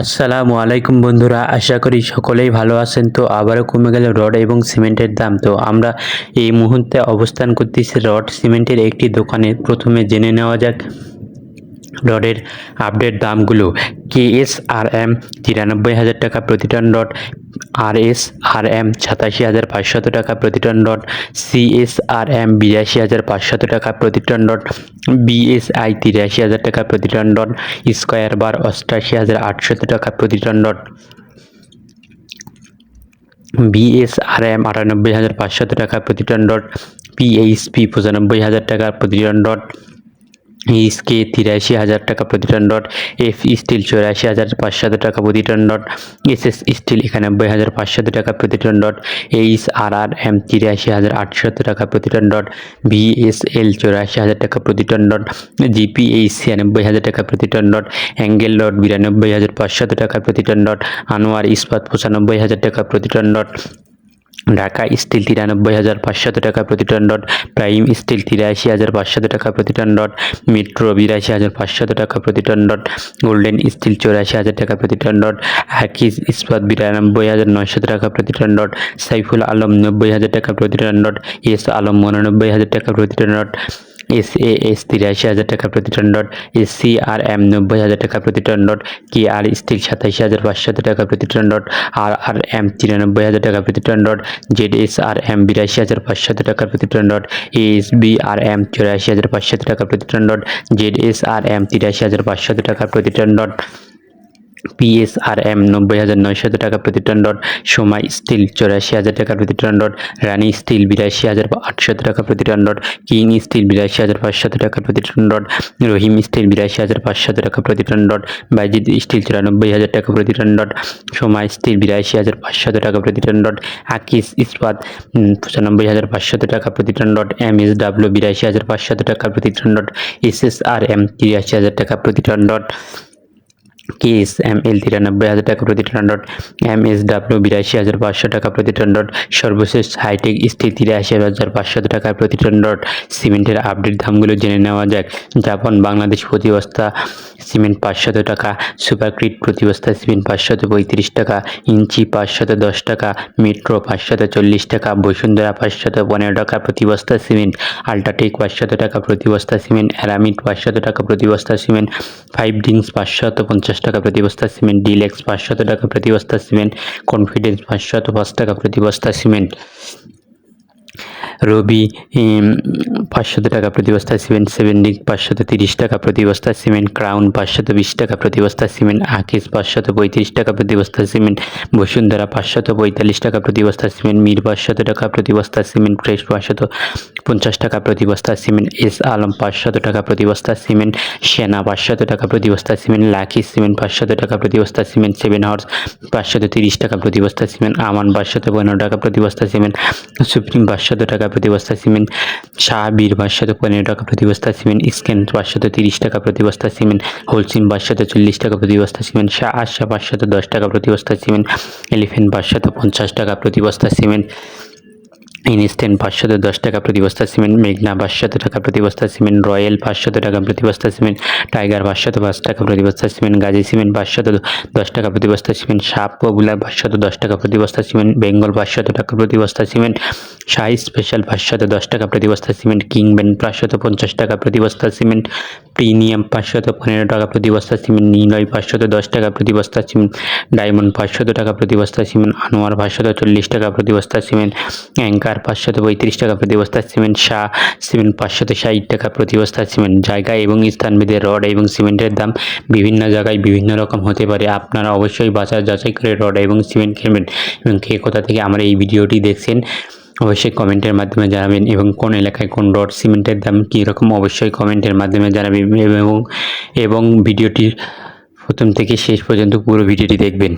আসসালামু আলাইকুম বন্ধুরা, আশা করি সকলেই ভালো আছেন। তো আবারও কমে গেল রড এবং সিমেন্টের দাম। তো আমরা এই মুহূর্তে অবস্থান করতেছি রড সিমেন্টের একটি দোকানে। প্রথমে জেনে নেওয়া যাক রডের আপডেট দামগুলো। কে এস আর এম তিরানব্বই হাজার টাকা প্রতি ton rod. R S R M সাতাশি হাজার পাঁচশত টাকা প্রতি ton rod C S R M বিরাশি হাজার পাঁচশত টাকা প্রতি টন রড বিএসআই তিরাশি হাজার টাকা প্রতি টন রড স্কোয়ার বার, অষ্টাশি হাজার আটশত টাকা প্রতি টন রড বিএসআরএম আটানব্বই হাজার পাঁচশত টাকা প্রতি টন রড পিএইচপি পঁচানব্বই হাজার টাকা প্রতি টন রড ইসকে তিরাশি হাজার টাকা প্রতি টন রড এফ স্টিল চৌরাশি হাজার পাঁচশত টাকা প্রতি ton rod S S steel একানব্বই হাজার পাঁচশত টাকা প্রতি ton rod H R R M তিরাশি হাজার আটশত টাকা প্রতি টন রড ভিএসএল চৌরাশি হাজার টাকা প্রতি টন রড জিপিএইচ ছিয়ানব্বই হাজার টাকা প্রতি টন রড অ্যাঙ্গেল রড বিরানব্বই হাজার পাঁচশত টাকা প্রতি টন রড আনোয়ার ইস্পাত পঁচানব্বই হাজার টাকা প্রতি টন রড ঢাকা স্টিল তিরানব্বই হাজার পাঁচশত টাকা প্রতি টন ডট প্রাইম স্টিল তিরাশি হাজার পাঁচশত টাকা প্রতি টন ডট মেট্রো বিরাশি হাজার পাঁচশত টাকা প্রতি টন ডট গোল্ডেন স্টিল চৌরাশি হাজার টাকা প্রতি টন ডট হাকিজ ইস্পাত বিরানব্বই হাজার নয়শত টাকা প্রতি টন ডট সাইফুল আলম নব্বই হাজার টাকা প্রতি টন ডট এস আলম উননব্বই হাজার টাকা প্রতি ton rod S A S তিরাশি হাজার টাকা প্রতি ton dot S C R M নব্বই হাজার টাকা প্রতি ton dot K R steel সাতাশি হাজার পাঁচশত টাকা প্রতি ton dot R R M তিরানব্বই হাজার টাকা প্রতি ton dot Z S R M বিরাশি হাজার পাঁচশত টাকা প্রতি ton rod S B R M চুরাশি হাজার পাঁচশত টাকা প্রতি ton dot Z S R M তিরাশি হাজার পাঁচশত টাকা প্রতি টন রড পিএসআরএম নব্বই হাজার নয়শত টাকা প্রতি টন রড সোমা স্টিল চৌরাশি হাজার টাকা প্রতি টন রড রানী স্টিল বিরাশি হাজার আটশত টাকা প্রতি টন রড কিং স্টিল বিরাশি হাজার পাঁচশত টাকা প্রতি টন রড রহিম স্টিল বিরাশি হাজার পাঁচশত টাকা প্রতি টন রড বাইজিদ স্টিল চুরানব্বই হাজার টাকা প্রতি টন রড সোমা স্টিল বিরাশি হাজার পাঁচশত টাকা প্রতি টন রড আকিস ইস্পাত পঁচানব্বই হাজার পাঁচশত টাকা প্রতি ton rod M S W বিরাশি হাজার পাঁচশত টাকা প্রতি ton rod S S R M তিরাশি হাজার টাকা প্রতি ton rod K S M L তিরানব্বই হাজার টাকা প্রতি ton rod M S W বিরাশি হাজার পাঁচশো টাকা প্রতি টন রড সর্বশেষ হাইটেক স্থির তিরাশি হাজার পাঁচশো টাকা প্রতি টন রড সিমেন্টের আপডেট দামগুলো জেনে নেওয়া যাক। জাপান, বাংলাদেশ প্রতি বস্তা সিমেন্ট পাঁচশত টাকা সুপারক্রিট প্রতি বস্তা সিমেন্ট পাঁচশত পঁয়ত্রিশ টাকা, ইঞ্চি পাঁচশত দশ টাকা মেট্রো পাঁচশত চল্লিশ টাকা, বসুন্ধরা পাঁচশত পনেরো টাকা প্রতি বস্তা সিমেন্ট আল্ট্রাটেক পাঁচশত টাকা প্রতি বস্তা সিমেন্ট অ্যারামিড পাঁচশত টাকা প্রতি বস্তা সিমেন্ট ফাইভ ডিংস পাঁচশত পঞ্চাশ টাকা প্রতি বস্তা সিমেন্ট, ডিলেক্স পাঁচশত টাকা প্রতি বস্তা সিমেন্ট, কনফিডেন্স পাঁচশত পাঁচ টাকা প্রতি বস্তা সিমেন্ট। রবি পাঁচশত টাকা প্রতি বস্তা সিমেন্ট সেভেন ডিং পাঁচশত তিরিশ টাকা প্রতি বস্তা সিমেন্ট, ক্রাউন পাঁচশত বিশ টাকা প্রতি বস্তা সিমেন্ট, আকিস পাঁচশত পঁয়ত্রিশ টাকা প্রতি বস্তা সিমেন্ট, বসুন্ধরা পাঁচশত পঁয়তাল্লিশ টাকা প্রতি বস্তা সিমেন্ট, মির পাঁচশত টাকা প্রতি বস্তা সিমেন্ট, ফ্রেশ পাঁচশত পঞ্চাশ টাকা প্রতি বস্তা সিমেন্ট এস আলম পাঁচশত টাকা প্রতি বস্তা সিমেন্ট সেনা পাঁচশত টাকা প্রতি বস্তা সিমেন্ট লাকি সিমেন্ট পাঁচশত টাকা প্রতি বস্তা সিমেন্ট সেভেন হর্স পাঁচশত তিরিশ টাকা প্রতি বস্তা সিমেন্ট আমান পাঁচশত পনেরো টাকা প্রতি বস্তা সিমেন্ট সুপ্রিম পাঁচশত টাকা প্রতি বস্তা সিমেন্ট শাহবীর পাঁচশত পনেরো টাকা প্রতি বস্তা সিমেন্ট স্ক্যান পাঁচশত তিরিশ টাকা প্রতি বস্তা সিমেন্ট হোলসিম পাঁচশত চল্লিশ টাকা প্রতি বস্তা সিমেন্ট শাহ আশা পাঁচশত দশ টাকা প্রতি বস্তা সিমেন্ট এলিফেন্ট পাঁচশত পঞ্চাশ টাকা প্রতি বস্তা সিমেন্ট ইনস্ট্যান্ট পাঁচশত দশ টাকা প্রতি বস্তা সিমেন্ট, মেঘনা পাঁচশত টাকা প্রতি বস্তা সিমেন্ট, রয়্যাল পাঁচশত টাকা প্রতি বস্তা সিমেন্ট, টাইগার পাঁচশত পাঁচ টাকা প্রতি বস্তা সিমেন্ট, গাজী সিমেন্ট পাঁচশত দশ টাকা প্রতি বস্তা সিমেন্ট, সাপ পপুলার পাঁচশত দশ টাকা প্রতি বস্তা সিমেন্ট, বেঙ্গল পাঁচশত টাকা প্রতি বস্তা সিমেন্ট শাহি স্পেশাল পাঁচশত দশ টাকা প্রতি বস্তা সিমেন্ট কিং ব্যান্ড পাঁচশত পঞ্চাশ টাকা প্রতি বস্তা সিমেন্ট, প্রিমিয়াম পাঁচশত পনেরো টাকা প্রতি বস্তা সিমেন্ট, নীলয় পাঁচশত দশ টাকা প্রতি বস্তা সিমেন্ট, ডায়মন্ড পাঁচশত টাকা প্রতি বস্তা সিমেন্ট, আনোয়ার পাঁচশত চল্লিশ টাকা প্রতি বস্তা সিমেন্ট, অ্যাঙ্কার পাঁচশত পঁয়ত্রিশ টাকা প্রতি বস্তা সিমেন্ট, শাহ সিমেন্ট পাঁচশত ষাট টাকা প্রতি বস্তা সিমেন্ট। জায়গা এবং স্থানভেদে রড এবং সিমেন্টের দাম বিভিন্ন জায়গায় বিভিন্ন রকম হতে পারে। আপনারা অবশ্যই বাজার যাচাই করে রড এবং সিমেন্ট কিনবেন। এবং কে কোথা থেকে আমার এই ভিডিওটি দেখছেন অবশ্যই কমেন্টের মাধ্যমে জানাবেন এবং কোন এলাকায় কোন রড সিমেন্টের দাম কীরকম, অবশ্যই কমেন্টের মাধ্যমে জানাবেন এবং এবং ভিডিওটির প্রথম থেকে শেষ পর্যন্ত পুরো ভিডিওটি দেখবেন।